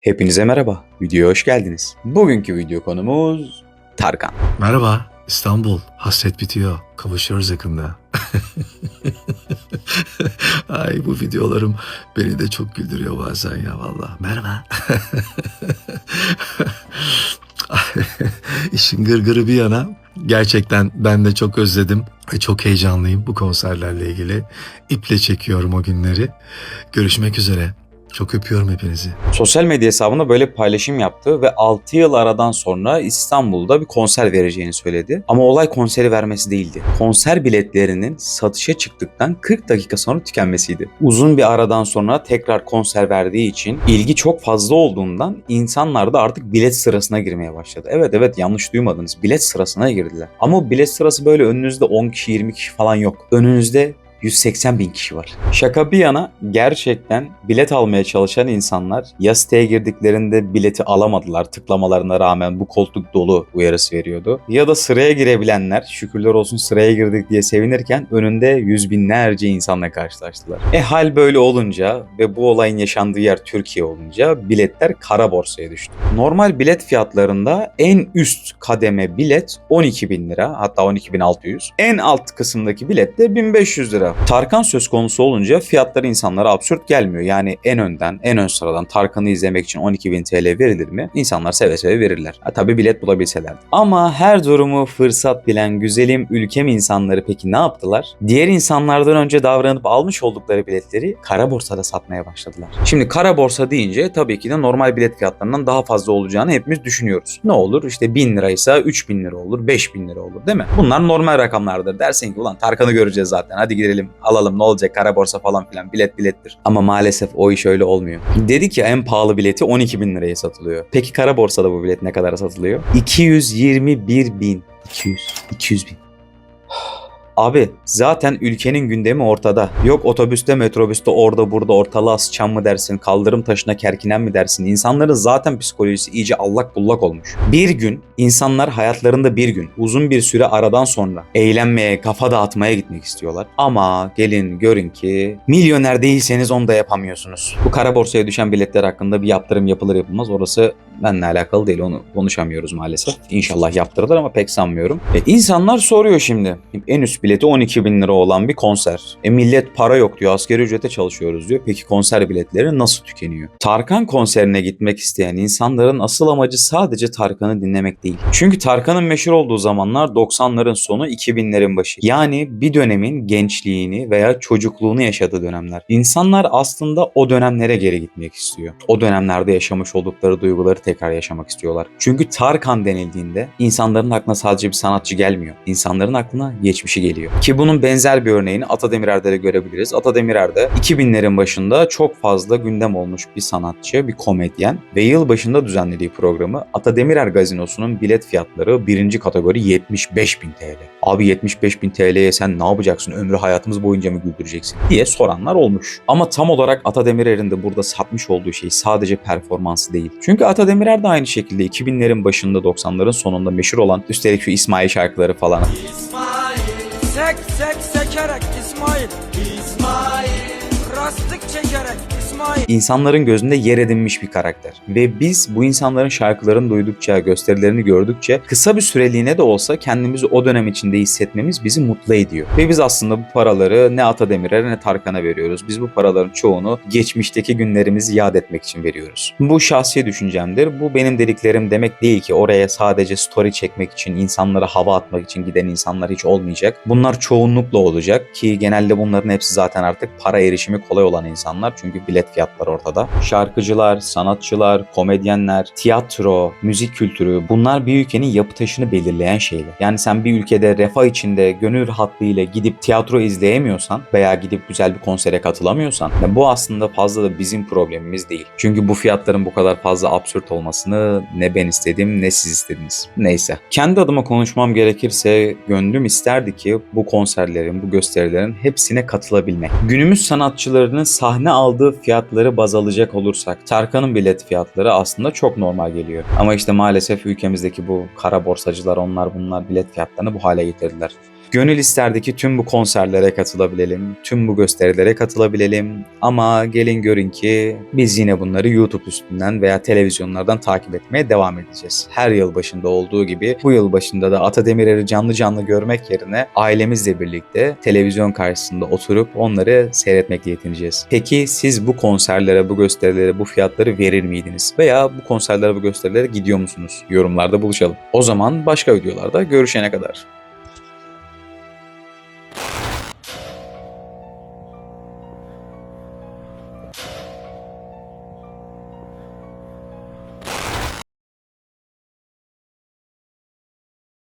Hepinize merhaba. Videoya hoş geldiniz. Bugünkü video konumuz Tarkan. Merhaba İstanbul. Hasret bitiyor. Kavuşuyoruz yakında. Ay bu videolarım beni de çok güldürüyor bazen ya valla. Merhaba. İşin gırgırı bir yana gerçekten ben de çok özledim ve çok heyecanlıyım bu konserlerle ilgili. İple çekiyorum o günleri. Görüşmek üzere. Çok öpüyorum hepinizi. Sosyal medya hesabında böyle bir paylaşım yaptı ve 6 yıl aradan sonra İstanbul'da bir konser vereceğini söyledi. Ama olay konseri vermesi değildi. Konser biletlerinin satışa çıktıktan 40 dakika sonra tükenmesiydi. Uzun bir aradan sonra tekrar konser verdiği için ilgi çok fazla olduğundan insanlar da artık bilet sırasına girmeye başladı. Evet evet yanlış duymadınız. Bilet sırasına girdiler. Ama bilet sırası böyle önünüzde 10 kişi 20 kişi falan yok. Önünüzde 180 bin kişi var. Şaka bir yana gerçekten bilet almaya çalışan insanlar ya siteye girdiklerinde bileti alamadılar tıklamalarına rağmen bu koltuk dolu uyarısı veriyordu. Ya da sıraya girebilenler şükürler olsun sıraya girdik diye sevinirken önünde yüz binlerce insanla karşılaştılar. E hal böyle olunca ve bu olayın yaşandığı yer Türkiye olunca biletler kara borsaya düştü. Normal bilet fiyatlarında en üst kademe bilet 12 bin lira hatta 12.600. En alt kısımdaki bilet de 1500 lira. Tarkan söz konusu olunca fiyatları insanlara absürt gelmiyor. Yani en önden, en ön sıradan Tarkan'ı izlemek için 12.000 TL verilir mi? İnsanlar seve seve verirler. Ha, tabii bilet bulabilselerdi. Ama her durumu fırsat bilen güzelim ülkem insanları peki ne yaptılar? Diğer insanlardan önce davranıp almış oldukları biletleri kara borsada satmaya başladılar. Şimdi kara borsa deyince tabii ki de normal bilet fiyatlarından daha fazla olacağını hepimiz düşünüyoruz. Ne olur? İşte 1000 liraysa 3000 lira olur, 5000 lira olur değil mi? Bunlar normal rakamlardır. Dersin ki ulan Tarkan'ı göreceğiz zaten hadi gidelim alalım ne olacak kara borsa falan filan bilet bilettir. Ama maalesef o iş öyle olmuyor. Dedi ki en pahalı bileti 12 bin liraya satılıyor. Peki kara borsada bu bilet ne kadar satılıyor? 221 bin. 200. 200 bin. Abi zaten ülkenin gündemi ortada. Yok otobüste metrobüste orada burada ortalığa sıçan mı dersin, kaldırım taşına kerkinen mi dersin? İnsanların zaten psikolojisi iyice allak bullak olmuş. Bir gün insanlar hayatlarında bir gün uzun bir süre aradan sonra eğlenmeye, kafa dağıtmaya gitmek istiyorlar. Ama gelin görün ki milyoner değilseniz onu da yapamıyorsunuz. Bu kara borsaya düşen biletler hakkında bir yaptırım yapılır yapılmaz orası benimle alakalı değil onu konuşamıyoruz maalesef. İnşallah yaptırılır ama pek sanmıyorum. E, insanlar soruyor şimdi. En üst bileti 12 bin lira olan bir konser. E millet para yok diyor asgari ücrete çalışıyoruz diyor. Peki konser biletleri nasıl tükeniyor? Tarkan konserine gitmek isteyen insanların asıl amacı sadece Tarkan'ı dinlemek değil. Çünkü Tarkan'ın meşhur olduğu zamanlar 90'ların sonu 2000'lerin başı. Yani bir dönemin gençliğini veya çocukluğunu yaşadığı dönemler. İnsanlar aslında o dönemlere geri gitmek istiyor. O dönemlerde yaşamış oldukları duyguları tekrar yaşamak istiyorlar. Çünkü Tarkan denildiğinde insanların aklına sadece bir sanatçı gelmiyor. İnsanların aklına geçmişi geliyor. Ki bunun benzer bir örneğini Ata de görebiliriz. Ata Demirer'de 2000'lerin başında çok fazla gündem olmuş bir sanatçı, bir komedyen ve yıl başında düzenlediği programı Ata Gazinosu'nun bilet fiyatları birinci kategori 75 bin TL. Abi 75 bin TL'ye sen ne yapacaksın? Ömrü hayatımız boyunca mı güldüreceksin? diye soranlar olmuş. Ama tam olarak Ata de burada satmış olduğu şey sadece performansı değil. Çünkü Ata de aynı şekilde 2000'lerin başında 90'ların sonunda meşhur olan üstelik şu İsmail şarkıları falan İsmail Sek sek sekerek İsmail insanların gözünde yer edinmiş bir karakter. Ve biz bu insanların şarkılarını duydukça, gösterilerini gördükçe kısa bir süreliğine de olsa kendimizi o dönem içinde hissetmemiz bizi mutlu ediyor. Ve biz aslında bu paraları ne Ata Demirer'e ne Tarkan'a veriyoruz. Biz bu paraların çoğunu geçmişteki günlerimizi yad etmek için veriyoruz. Bu şahsi düşüncemdir. Bu benim dediklerim demek değil ki oraya sadece story çekmek için, insanlara hava atmak için giden insanlar hiç olmayacak. Bunlar çoğunlukla olacak ki genelde bunların hepsi zaten artık para erişimi kolay olan insanlar. Çünkü bilet fiyatları ortada. Şarkıcılar, sanatçılar, komedyenler, tiyatro, müzik kültürü bunlar bir ülkenin yapı taşını belirleyen şeyler. Yani sen bir ülkede refah içinde gönül rahatlığıyla gidip tiyatro izleyemiyorsan veya gidip güzel bir konsere katılamıyorsan ya bu aslında fazla da bizim problemimiz değil. Çünkü bu fiyatların bu kadar fazla absürt olmasını ne ben istedim ne siz istediniz. Neyse. Kendi adıma konuşmam gerekirse gönlüm isterdi ki bu konserlerin, bu gösterilerin hepsine katılabilmek. Günümüz sanatçılarının sahne aldığı fiyatları baz alacak olursak Tarkan'ın bilet fiyatları aslında çok normal geliyor. Ama işte maalesef ülkemizdeki bu kara borsacılar onlar bunlar bilet fiyatlarını bu hale getirdiler. Gönül isterdi ki tüm bu konserlere katılabilelim, tüm bu gösterilere katılabilelim ama gelin görün ki biz yine bunları YouTube üstünden veya televizyonlardan takip etmeye devam edeceğiz. Her yıl başında olduğu gibi bu yıl başında da Ata Demirer'i canlı canlı görmek yerine ailemizle birlikte televizyon karşısında oturup onları seyretmekle yetineceğiz. Peki siz bu konserlere, bu gösterilere, bu fiyatları verir miydiniz? Veya bu konserlere, bu gösterilere gidiyor musunuz? Yorumlarda buluşalım. O zaman başka videolarda görüşene kadar.